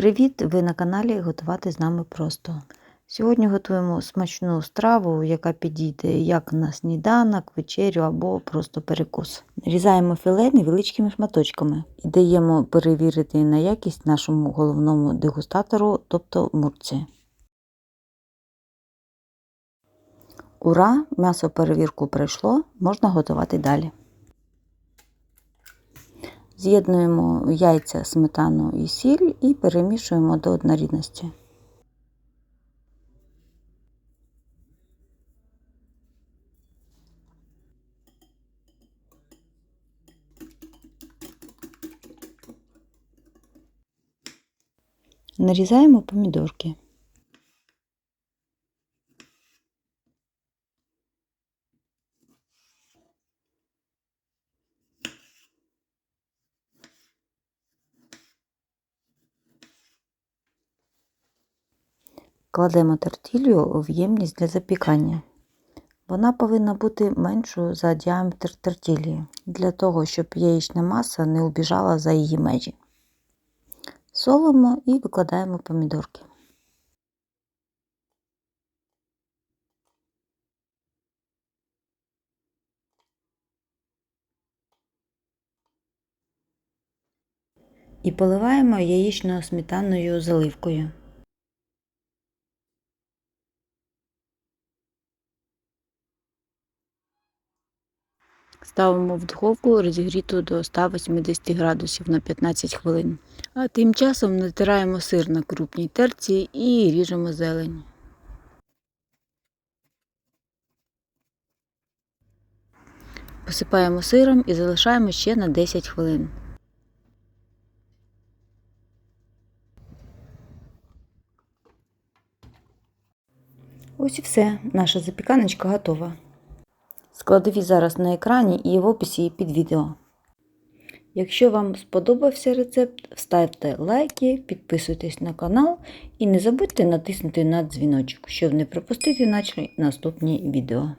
Привіт! Ви на каналі Готувати з нами просто. Сьогодні готуємо смачну страву, яка підійде як на сніданок, вечерю або просто перекус. Нарізаємо філе невеличкими шматочками і даємо перевірити на якість нашому головному дегустатору, тобто мурці. Ура! М'ясо перевірку пройшло, можна готувати далі. З'єднуємо яйця, сметану і сіль і перемішуємо до однорідності. Нарізаємо помідорки. Кладемо тертілью в ємність для запікання. Вона повинна бути меншою за діаметр тертілії, для того, щоб яєчна маса не убіжала за її межі. Солимо і викладаємо помідорки. І поливаємо яєчною сметаною заливкою. Ставимо в духовку розігріту до 180 градусів на 15 хвилин. А тим часом натираємо сир на крупній терці і ріжемо зелень. Посипаємо сиром і залишаємо ще на 10 хвилин. Ось і все, наша запіканочка готова. Складові зараз на екрані і в описі під відео. Якщо вам сподобався рецепт, ставте лайки, підписуйтесь на канал і не забудьте натиснути на дзвіночок, щоб не пропустити наші наступні відео.